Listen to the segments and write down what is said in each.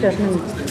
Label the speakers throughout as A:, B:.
A: 这是你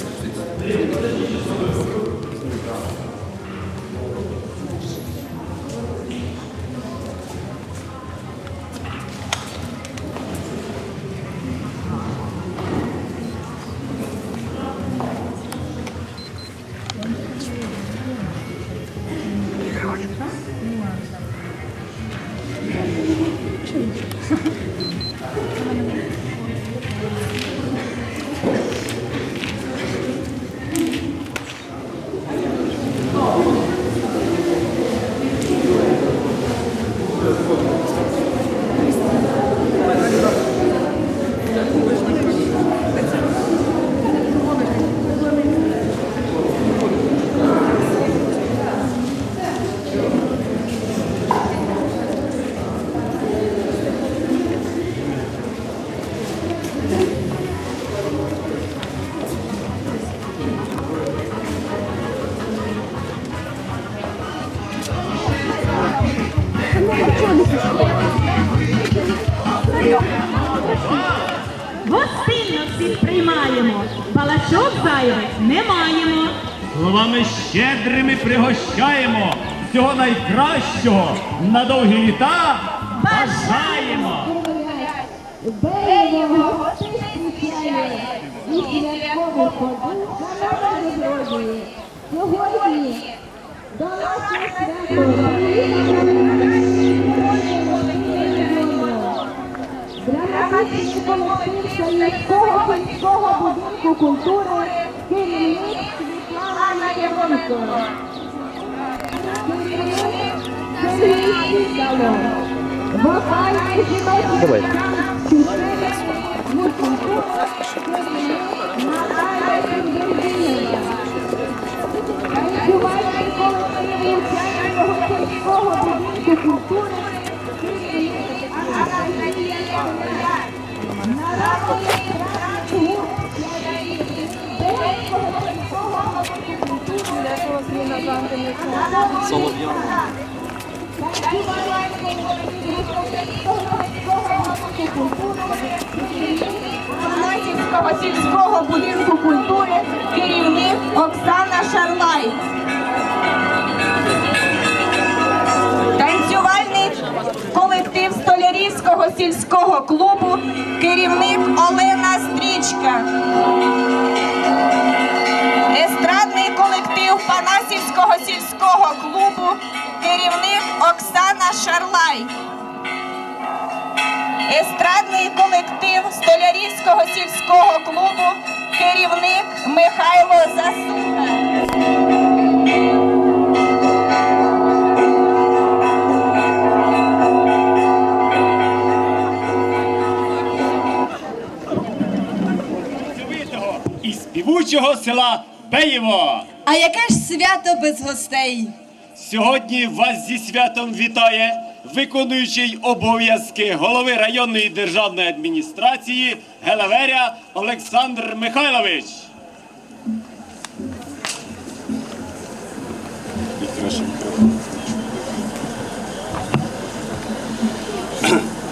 A: найкращого на довгі літа бажаємо.
B: Сьогодні до нашого свято Драматичний колектив Союзького сільського будинку культури керівник Світлана Яковенко. Керівник Сергій Сідало. Вокальний жіночий Чужини культури Солов'янова.
C: Анасівського сільського будинку культури керівник Оксана Шарлай. Танцювальний колектив Столярівського сільського клубу керівник Олена Стрічка. Естрадний колектив Панасівського сільського клубу керівник Оксана Шарлай. Естрадний колектив Столярівського сільського клубу, керівник Михайло
A: і співучого села Беєво.
D: А яке ж свято без гостей?
A: Сьогодні вас зі святом вітає виконуючий обов'язки голови районної державної адміністрації Гелаверя Олександр Михайлович.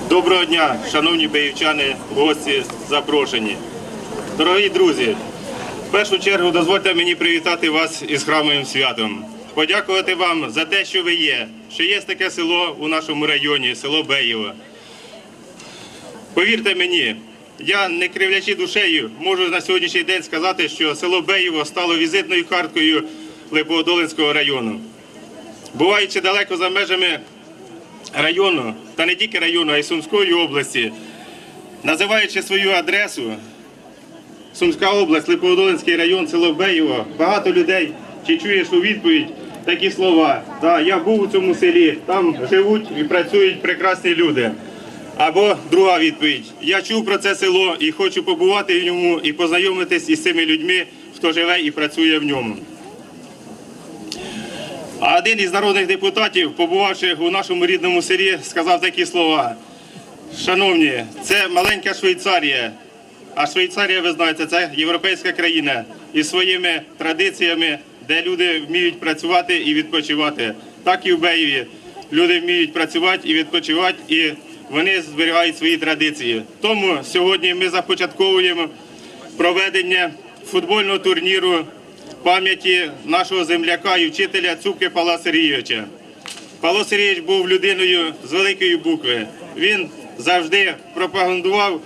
E: Доброго дня, шановні беївчани, гості, запрошені. Дорогі друзі, першу чергу дозвольте мені привітати вас із храмовим святом. Подякувати вам за те, що ви є, що є таке село у нашому районі, село Беєво. Повірте мені, я не кривлячи душею, можу на сьогоднішній день сказати, що село Беєво стало візитною карткою Липоодолинського району. Буваючи далеко за межами району, та не тільки району, а й Сумської області, називаючи свою адресу, Сумська область, Липоводолинський район, село Беєво, багато людей чи чуєш у відповідь такі слова. Да, я був у цьому селі, там живуть і працюють прекрасні люди. Або друга відповідь. Я чув про це село і хочу побувати в ньому і познайомитись із цими людьми, хто живе і працює в ньому. А один із народних депутатів, побувавши у нашому рідному селі, сказав такі слова. Шановні, це маленька Швейцарія. А Швейцарія, ви знаєте, це європейська країна із своїми традиціями, де люди вміють працювати і відпочивати. Так і в Беєві. Люди вміють працювати і відпочивати, і вони зберігають свої традиції. Тому сьогодні ми започатковуємо проведення футбольного турніру пам'яті нашого земляка і вчителя Цупки Павла Сергійовича. Павло Сергійович був людиною з великої букви. Він завжди пропагандував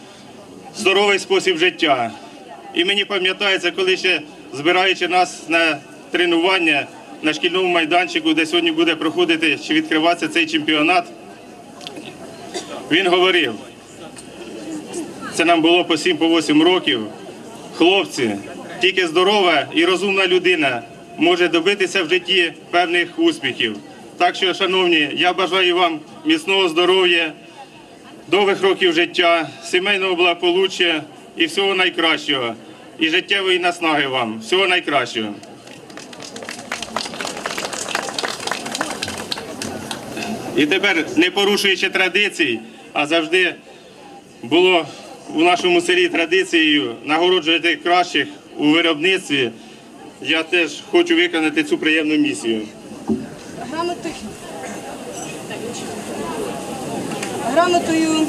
E: здоровий спосіб життя. І мені пам'ятається, коли ще збираючи нас на тренування на шкільному майданчику, де сьогодні буде проходити чи відкриватися цей чемпіонат, він говорив, це нам було по 7-8 років. Хлопці, тільки здорова і розумна людина може добитися в житті певних успіхів. Так що, шановні, я бажаю вам міцного здоров'я, довгих років життя, сімейного благополуччя і всього найкращого. І життєвої наснаги вам. Всього найкращого. І тепер, не порушуючи традицій, а завжди було у нашому селі традицією нагороджувати кращих у виробництві. Я теж хочу виконати цю приємну місію.
D: Грамотою. Грамотою.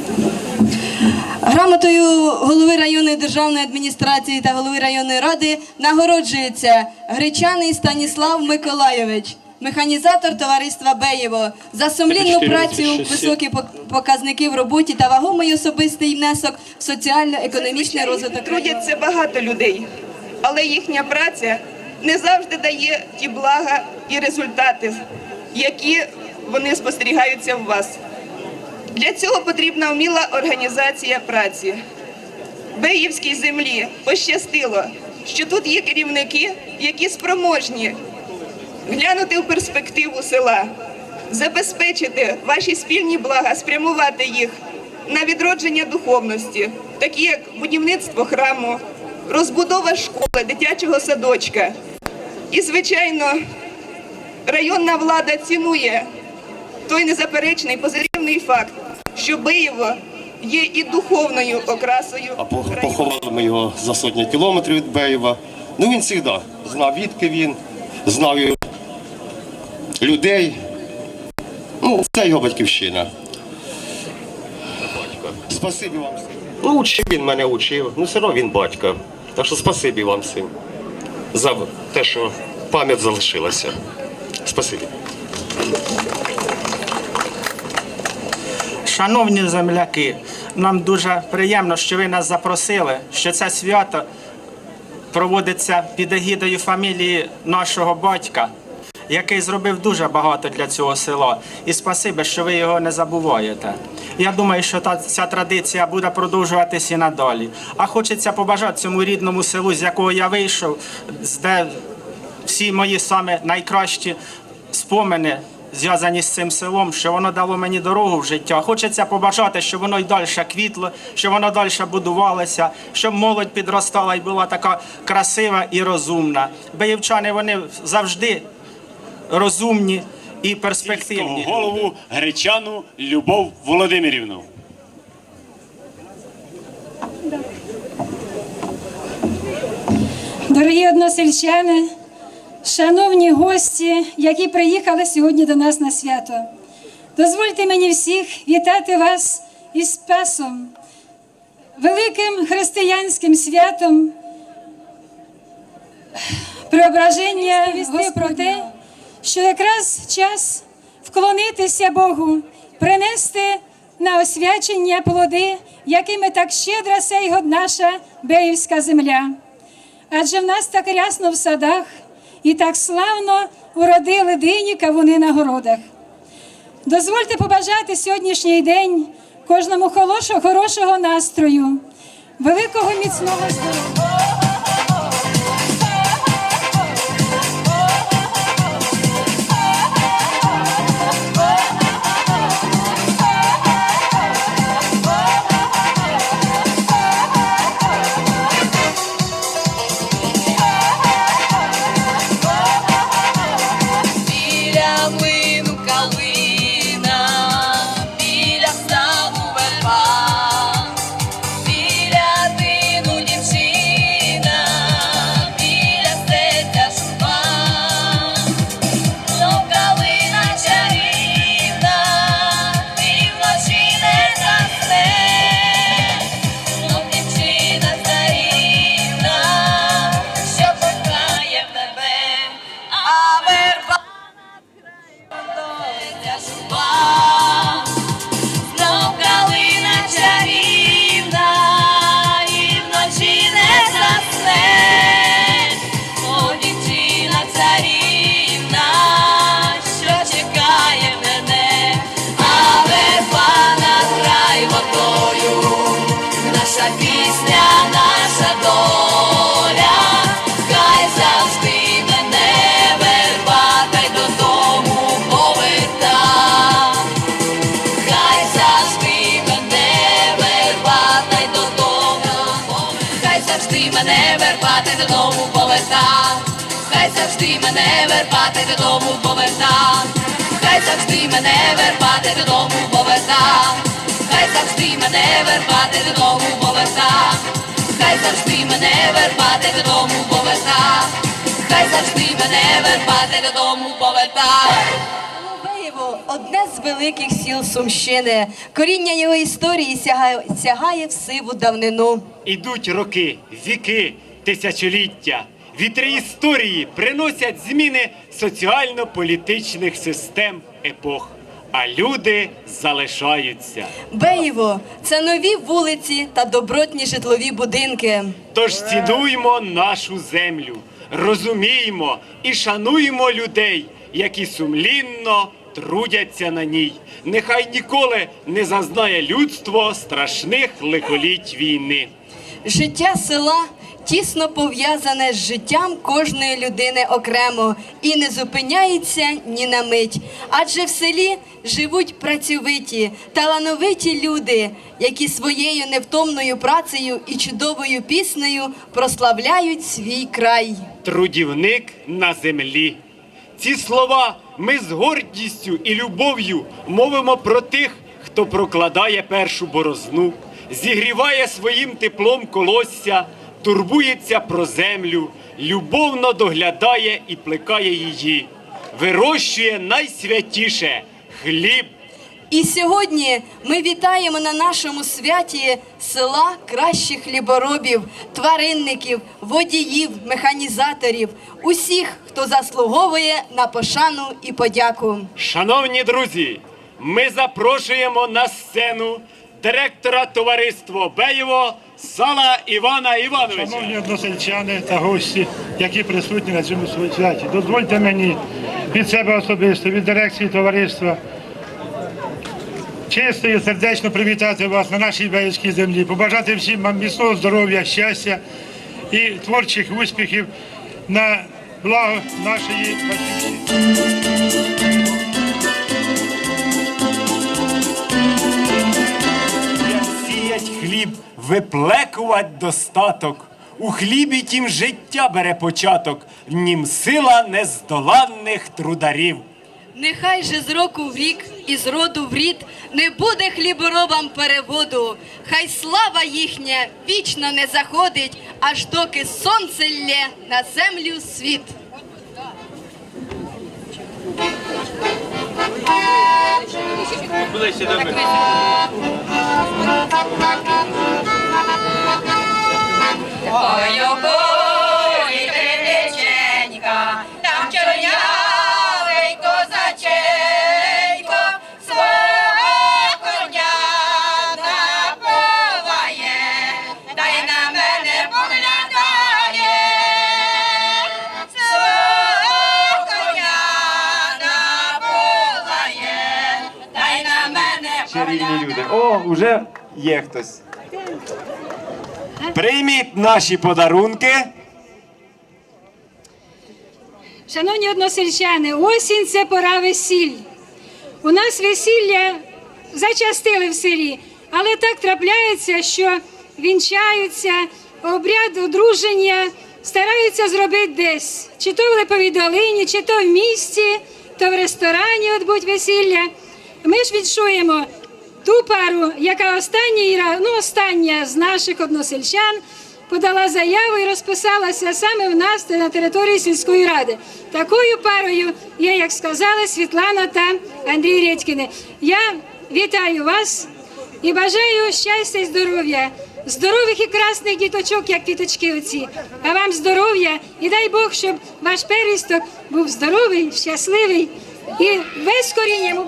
D: Грамотою голови районної державної адміністрації та голови районної ради нагороджується Гречаний Станіслав Миколайович, механізатор товариства Беєво за сумлінну працю, високі пок- показники в роботі та вагомий особистий внесок в соціально-економічний розвиток.
F: Трудяться багато людей, але їхня праця не завжди дає ті блага і результати, які вони спостерігаються в вас. Для цього потрібна вміла організація праці. Беївській землі пощастило, що тут є керівники, які спроможні глянути в перспективу села, забезпечити ваші спільні блага, спрямувати їх на відродження духовності, такі як будівництво храму, розбудова школи, дитячого садочка. І, звичайно, районна влада цінує той незаперечний позитивний факт, що Биєво є і духовною окрасою.
G: А поховали ми його за сотні кілометрів від Беєва. Ну він завжди знав, відки він, знав людей. Ну, це його батьківщина. Спасибі вам всім. Ну, учив він мене учив. Ну, все одно він батько. Так що спасибі вам всім за те, що пам'ять залишилася. Спасибі.
H: Шановні земляки, нам дуже приємно, що ви нас запросили, що це свято проводиться під егідою фамілії нашого батька, який зробив дуже багато для цього села. І спасибі, що ви його не забуваєте. Я думаю, що та, ця традиція буде продовжуватися і надалі. А хочеться побажати цьому рідному селу, з якого я вийшов, де всі мої саме найкращі спомини зв'язані з цим селом, що воно дало мені дорогу в життя. Хочеться побажати, щоб воно й далі квітло, щоб воно далі будувалося, щоб молодь підростала і була така красива і розумна. Беївчани вони завжди розумні і перспективні.
A: Сільського голову Гречану Любов Володимирівну.
I: Дорогі односельчани, шановні гості, які приїхали сьогодні до нас на свято, дозвольте мені всіх вітати вас із Спасом, великим християнським святом, преображення вісти про те, що якраз час вклонитися Богу, принести на освячення плоди, якими так щедра сей наша Беївська земля. Адже в нас так рясно в садах і так славно уродили дині кавуни на городах. Дозвольте побажати сьогоднішній день кожному хорошого, хорошого настрою, великого міцного здоров'я.
D: Завжди мене верба, та додому поверта. Хай завжди мене верба, та й додому, поверта. Хай завжди мене й додому поверта. Хай завжди мене верба, та й додому поверта. Хай завжди мене верба, та й додому поверта. Хай завжди мене верба, та й додому поверта. Одне з великих сіл Сумщини. Коріння його історії сягає, сягає в сиву давнину.
A: Ідуть роки, віки, тисячоліття. Вітри історії приносять зміни соціально-політичних систем епох, а люди залишаються.
D: Беєво це нові вулиці та добротні житлові будинки.
A: Тож цінуймо нашу землю, розуміємо і шануємо людей, які сумлінно трудяться на ній. Нехай ніколи не зазнає людство страшних лихоліть війни.
D: Життя села тісно пов'язане з життям кожної людини окремо і не зупиняється ні на мить. Адже в селі живуть працьовиті, талановиті люди, які своєю невтомною працею і чудовою піснею прославляють свій край.
A: трудівник на землі. Ці слова ми з гордістю і любов'ю мовимо про тих, хто прокладає першу борозну, зігріває своїм теплом колосся, турбується про землю, любовно доглядає і плекає її, вирощує найсвятіше хліб.
D: І сьогодні ми вітаємо на нашому святі села кращих хліборобів, тваринників, водіїв, механізаторів, усіх, хто заслуговує на пошану і подяку.
A: Шановні друзі, ми запрошуємо на сцену директора товариства Беєво Сала Івана Івановича.
J: Шановні односельчани та гості, які присутні на цьому святі, дозвольте мені від себе особисто, від дирекції товариства, чисто і сердечно привітати вас на нашій Беївській землі, побажати всім вам міцного здоров'я, щастя і творчих успіхів на благо нашої батьківщини.
A: Виплекувать достаток. У хлібі тім життя бере початок, в нім сила нездоланних трударів.
D: Нехай же з року в рік і з роду в рід не буде хліборобам переводу. Хай слава їхня вічно не заходить, аж доки сонце лє на землю світ.
K: Ближче до мене.
D: Ой, у
K: Вже є хтось. Прийміть наші подарунки.
I: Шановні односельчани, осінь це пора весіль. У нас весілля зачастили в селі, але так трапляється, що вінчаються, обряд одруження стараються зробити десь. Чи то в Липовій долині, чи то в місті, то в ресторані відбудь весілля. Ми ж відчуємо ту пару, яка остання, ну, остання з наших односельчан подала заяву і розписалася саме в нас на території сільської ради. Такою парою є, як сказали, Світлана та Андрій Редькіни. Я вітаю вас і бажаю щастя і здоров'я. Здорових і красних діточок, як квіточки оці. А вам здоров'я і дай Бог, щоб ваш перісток був здоровий, щасливий і весь корінням у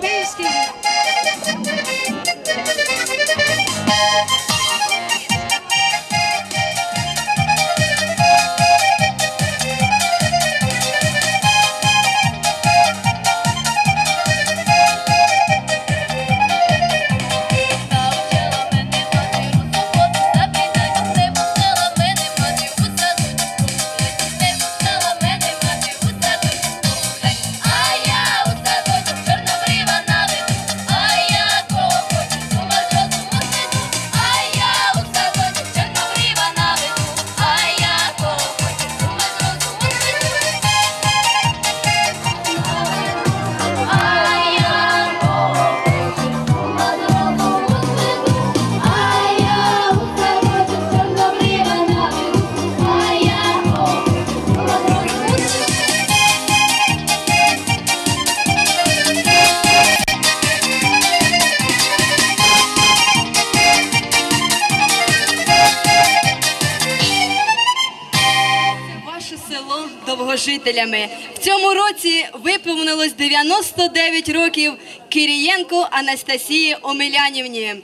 D: довгожителями. В цьому році виповнилось 99 років Кирієнко Анастасії Омелянівні.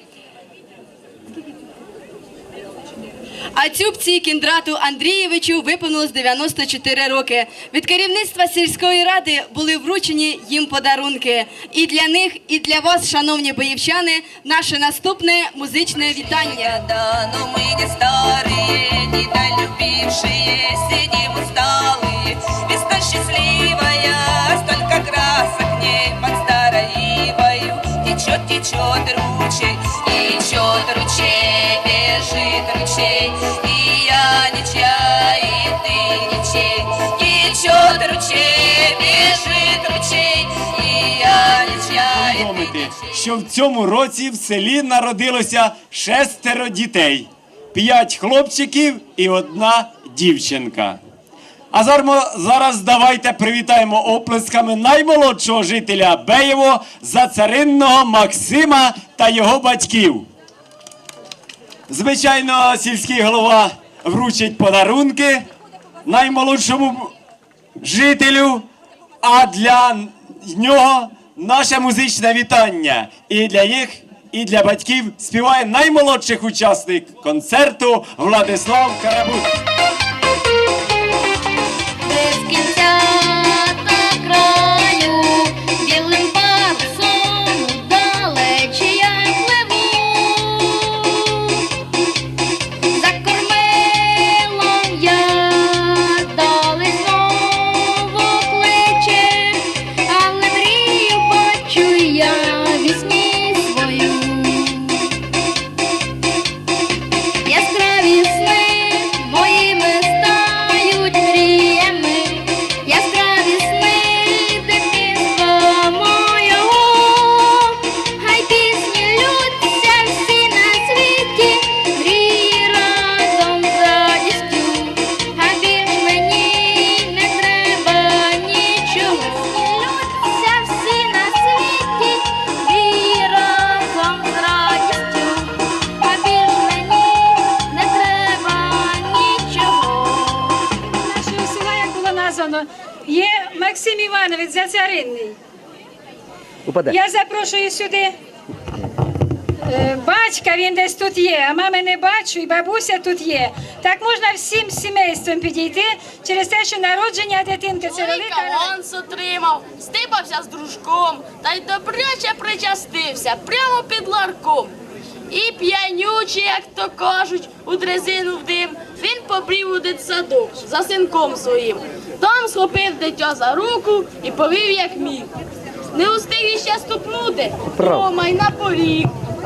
D: А Цюбці Кіндрату Андрійовичу виповнилось 94 роки. Від керівництва сільської ради були вручені їм подарунки. І для них, і для вас, шановні боївчани, наше наступне музичне вітання.
L: Да, но мы не старые, недолюбившие, сидим усталые. Весна счастливая, столько красок в ней под старой ивою. Течет, течет ручей, течет ручей, бежит ручей. И я чай, и ты не чей. Течет ручей, бежит ручей, и я не чай, и ты
A: повідомити, що в цьому році в селі народилося шестеро дітей: п'ять хлопчиків і одна дівчинка. А зараз, зараз давайте привітаємо оплесками наймолодшого жителя Беєво зацаринного Максима та його батьків. Звичайно, сільський голова вручить подарунки наймолодшому жителю, а для нього наше музичне вітання. І для їх, і для батьків співає наймолодших учасник концерту Владислав Карабук.
L: Без кінця та краю, білим
I: Максим Іванович Зацаринний. Я запрошую сюди. е, Батька він десь тут є, а мами не бачу, і бабуся тут є. Так можна всім сімейством підійти через те, що народження дитинки це велика.
L: Онс отримав, стипався з дружком, та й добряче причастився прямо під ларком. І п'янючий, як то кажуть, у дрезину в дим, він побрів у дитсадок за синком своїм. Там схопив дитя за руку і повів як міг. Не устиг іще ступнути, й на поріг.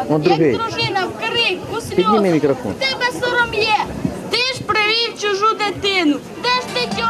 L: Як дружина в крик, у сльози, тебе сором є. Ти ж привів чужу дитину. Де ж дитя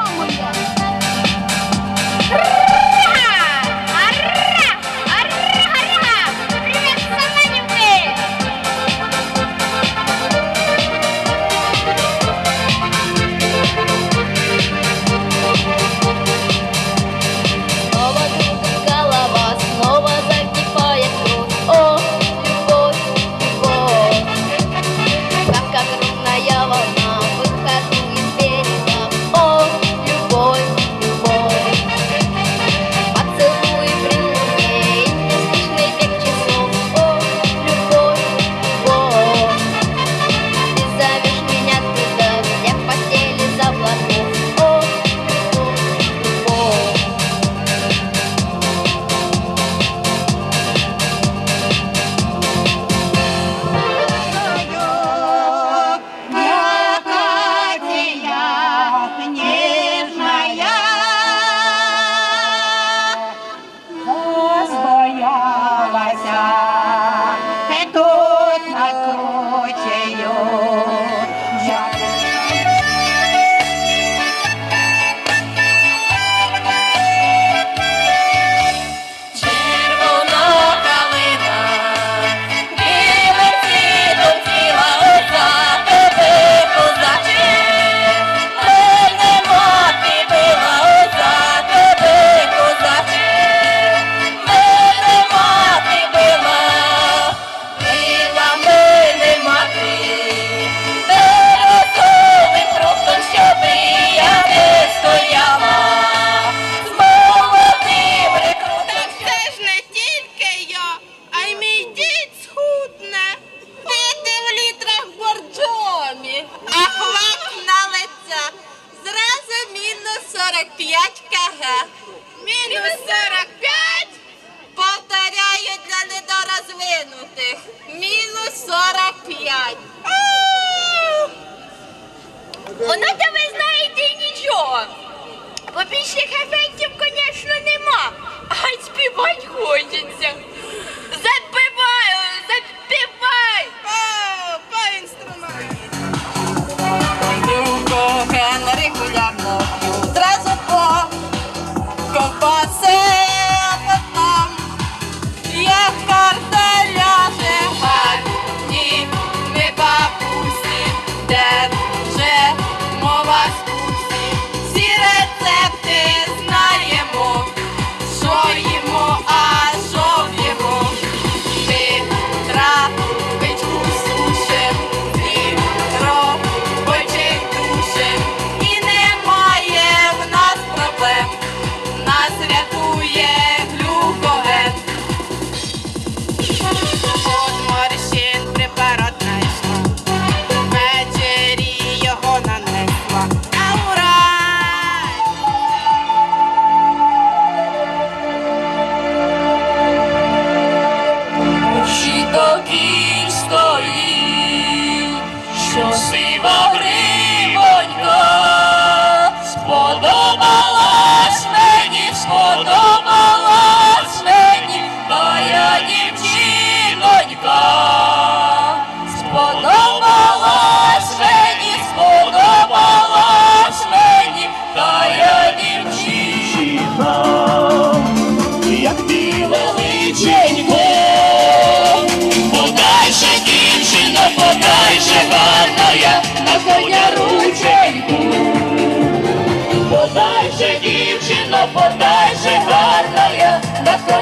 L: chicken.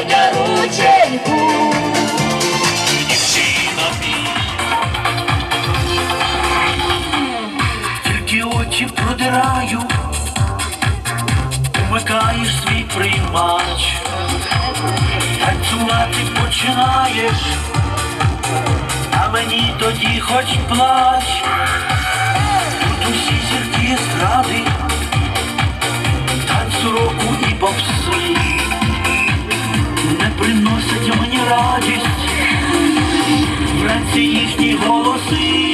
L: моя рученьку. Дівчина
M: тільки очі продираю, Умикаєш свій приймач, танцювати починаєш, а мені тоді хоч плач, тут усі зірки зради, танцю року і бокси радість, братці їхні голоси.